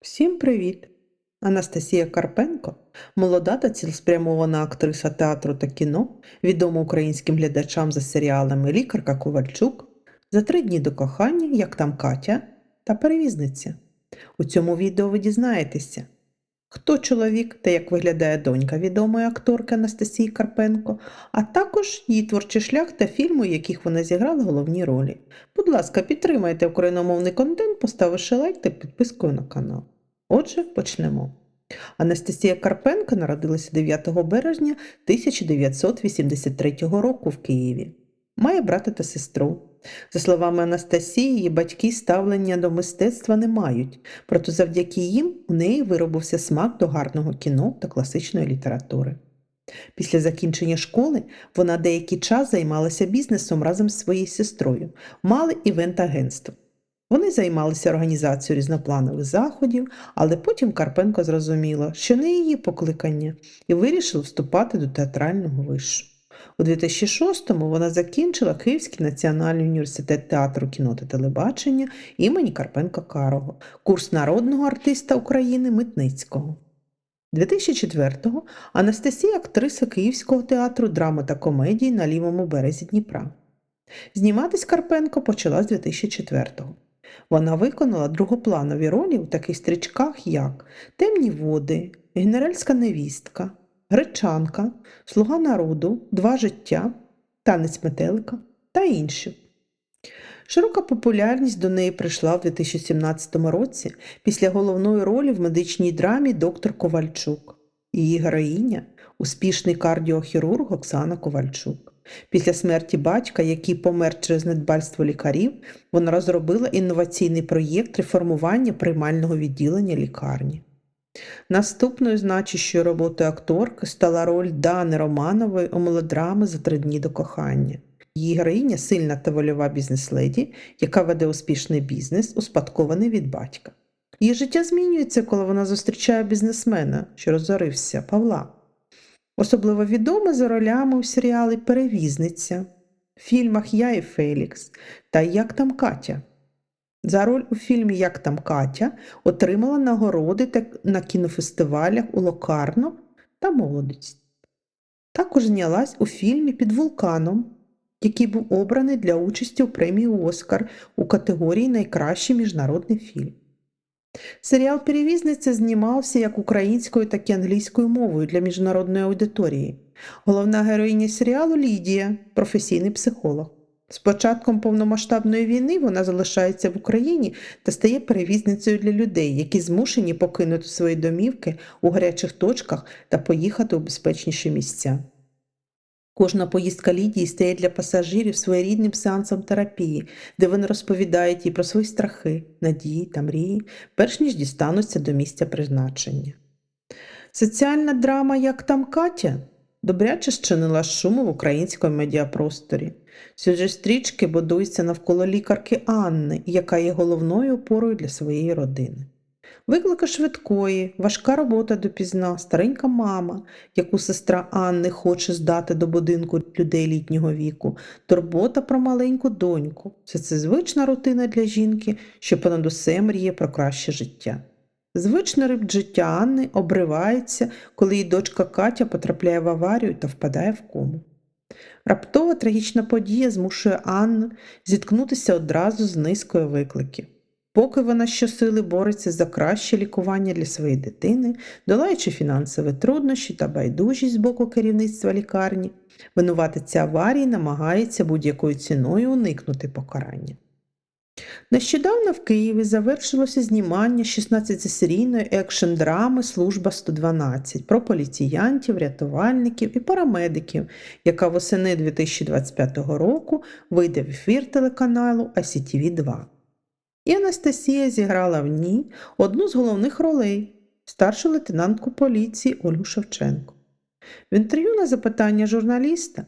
Всім привіт! Анастасія Карпенко, молода та цілеспрямована актриса театру та кіно, відома українським глядачам за серіалами Лікарка Ковальчук, за три дні до кохання, як там Катя та перевізниця. У цьому відео ви дізнаєтеся, хто чоловік та як виглядає донька відомої акторки Анастасії Карпенко, а також її творчий шлях та фільми, у яких вона зіграла головні ролі. Будь ласка, підтримайте україномовний контент, поставивши лайк та підпискою на канал. Отже, почнемо. Анастасія Карпенко народилася 9 березня 1983 року в Києві. Має брата та сестру. За словами Анастасії, її батьки ставлення до мистецтва не мають, проте завдяки їм у неї виробився смак до гарного кіно та класичної літератури. Після закінчення школи вона деякий час займалася бізнесом разом з своєю сестрою, мали івент-агентство. Вони займалися організацією різнопланових заходів, але потім Карпенко зрозуміла, що не її покликання, і вирішила вступати до театрального вишу. У 2006-му вона закінчила Київський національний університет театру кіно та телебачення імені Карпенка Карого, курс народного артиста України Митницького. 2004-го Анастасія актриса Київського театру драми та комедії на лівому березі Дніпра. Зніматись Карпенко почала з 2004-го. Вона виконала другопланові ролі у таких стрічках, як Темні води, Генеральська невістка, Гречанка, Слуга народу, Два життя, Танець метелика та інші. Широка популярність до неї прийшла в 2017 році після головної ролі в медичній драмі Доктор Ковальчук. Її героїня успішний кардіохірург Оксана Ковальчук. Після смерті батька, який помер через недбальство лікарів, вона розробила інноваційний проєкт реформування приймального відділення лікарні. Наступною значущою роботою акторки стала роль Дани Романової у мелодрами за три дні до кохання. Її героїня сильна та вольова бізнес-леді, яка веде успішний бізнес, успадкований від батька. Її життя змінюється, коли вона зустрічає бізнесмена, що розорився Павла. Особливо відома за ролями у серіалі Перевізниця, фільмах Я і Фелікс та Як там Катя. За роль у фільмі Як там Катя отримала нагороди на кінофестивалях у Локарно та Молодість. Також знялась у фільмі Під вулканом, який був обраний для участі у премії Оскар у категорії Найкращий міжнародний фільм. Серіал Перевізниця знімався як українською, так і англійською мовою для міжнародної аудиторії. Головна героїня серіалу Лідія, професійний психолог. З початком повномасштабної війни вона залишається в Україні та стає перевізницею для людей, які змушені покинути свої домівки у гарячих точках та поїхати у безпечніші місця. Кожна поїздка Лідії стає для пасажирів своєрідним сеансом терапії, де вони розповідають їй про свої страхи, надії та мрії, перш ніж дістануться до місця призначення. Соціальна драма Як там Катя добряче щинила шуму в українському медіапросторі. Сюжет стрічки будується навколо лікарки Анни, яка є головною опорою для своєї родини. Виклики швидкої, важка робота допізна, старенька мама, яку сестра Анни хоче здати до будинку людей літнього віку, турбота про маленьку доньку. Все це звична рутина для жінки, що понад усе мріє про краще життя. Звичне риб життя Анни обривається, коли її дочка Катя потрапляє в аварію та впадає в кому. Раптова трагічна подія змушує Анну зіткнутися одразу з низкою викликів. Поки вона щосили бореться за краще лікування для своєї дитини, долаючи фінансові труднощі та байдужість з боку керівництва лікарні, винуватиця аварії намагається будь-якою ціною уникнути покарання. Нещодавно в Києві завершилося знімання 16-серійної екшн-драми Служба 112 про поліціянтів, рятувальників і парамедиків, яка восени 2025 року вийде в ефір телеканалу ICTV 2 і Анастасія зіграла в ній одну з головних ролей старшу лейтенантку поліції Ольгу Шевченко. В інтерв'ю на запитання журналіста,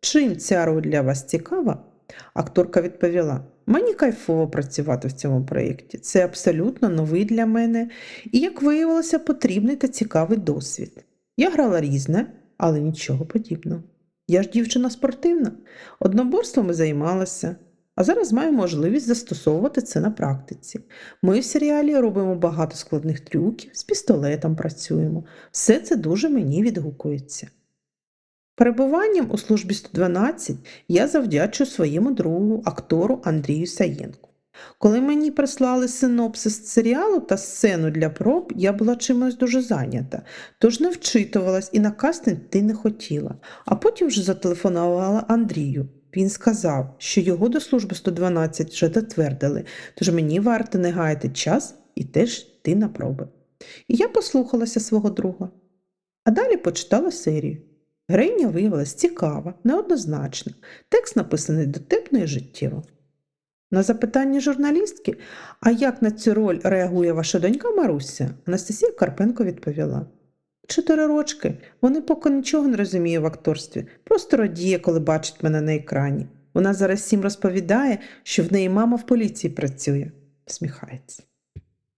чим ця роль для вас цікава, акторка відповіла: Мені кайфово працювати в цьому проєкті. Це абсолютно новий для мене і, як виявилося, потрібний та цікавий досвід. Я грала різне, але нічого подібного. Я ж дівчина спортивна, одноборствами займалася, а зараз маю можливість застосовувати це на практиці. Ми в серіалі робимо багато складних трюків, з пістолетом працюємо. Все це дуже мені відгукується. Перебуванням у службі 112 я завдячую своєму другу, актору Андрію Саєнку. Коли мені прислали синопсис серіалу та сцену для проб, я була чимось дуже зайнята, тож не вчитувалась і на кастинг йти не хотіла. А потім вже зателефонувала Андрію. Він сказав, що його до служби 112 вже дотвердили, тож мені варто не гаяти час і теж йти на проби. І я послухалася свого друга. А далі почитала серію. Героїня виявилась цікава, неоднозначна, текст написаний дотепно і життєво. На запитання журналістки, а як на цю роль реагує ваша донька Маруся, Анастасія Карпенко відповіла. Чотири рочки, вони поки нічого не розуміє в акторстві, просто радіє, коли бачить мене на екрані. Вона зараз всім розповідає, що в неї мама в поліції працює, всміхається.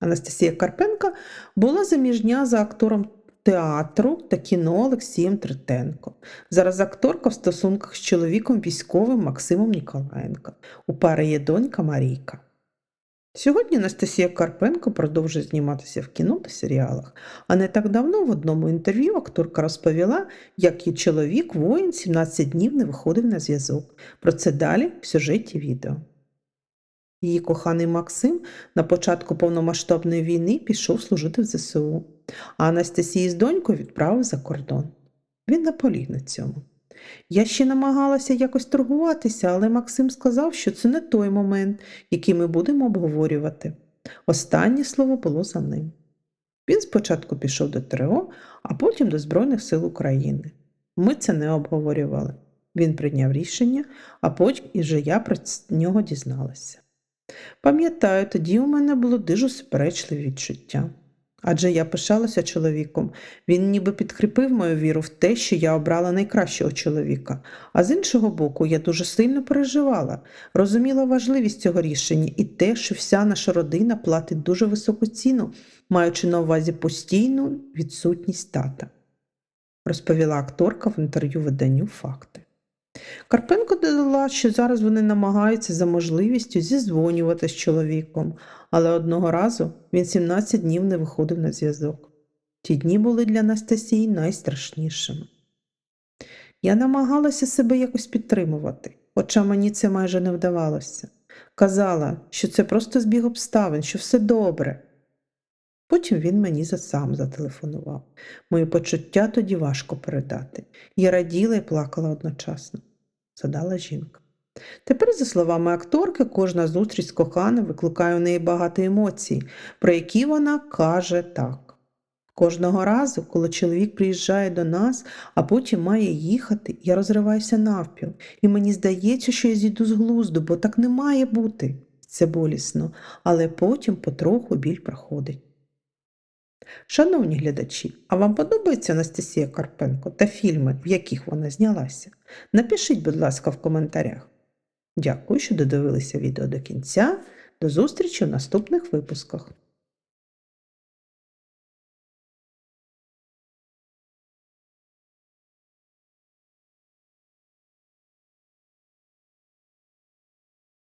Анастасія Карпенка була заміжня за актором театру та кіно Олексієм Третенко. Зараз акторка в стосунках з чоловіком військовим Максимом Ніколаєнко. У пари є донька Марійка. Сьогодні Анастасія Карпенко продовжує зніматися в кіно та серіалах, а не так давно в одному інтерв'ю акторка розповіла, як її чоловік воїн 17 днів не виходив на зв'язок. Про це далі в сюжеті відео. Її коханий Максим на початку повномасштабної війни пішов служити в ЗСУ, а Анастасії з донькою відправив за кордон. Він наполіг на цьому. Я ще намагалася якось торгуватися, але Максим сказав, що це не той момент, який ми будемо обговорювати. Останнє слово було за ним. Він спочатку пішов до ТРО, а потім до Збройних сил України. Ми це не обговорювали. Він прийняв рішення, а потім і вже я про нього дізналася. Пам'ятаю, тоді у мене було дуже суперечливі відчуття. Адже я пишалася чоловіком, він ніби підкріпив мою віру в те, що я обрала найкращого чоловіка. А з іншого боку, я дуже сильно переживала, розуміла важливість цього рішення і те, що вся наша родина платить дуже високу ціну, маючи на увазі постійну відсутність тата, розповіла акторка в інтерв'ю виданню Факти. Карпенко додала, що зараз вони намагаються за можливістю зізвонювати з чоловіком, але одного разу він 17 днів не виходив на зв'язок. Ті дні були для Анастасії найстрашнішими. Я намагалася себе якось підтримувати, хоча мені це майже не вдавалося. Казала, що це просто збіг обставин, що все добре. Потім він мені сам зателефонував. Мої почуття тоді важко передати. Я раділа і плакала одночасно, задала жінка. Тепер, за словами акторки, кожна зустріч з коханим викликає у неї багато емоцій, про які вона каже так. Кожного разу, коли чоловік приїжджає до нас, а потім має їхати, я розриваюся навпіл, і мені здається, що я зійду з глузду, бо так не має бути. Це болісно, але потім потроху біль проходить. Шановні глядачі, а вам подобається Анастасія Карпенко та фільми, в яких вона знялася? Напишіть, будь ласка, в коментарях. Дякую, що додивилися відео до кінця. До зустрічі в наступних випусках.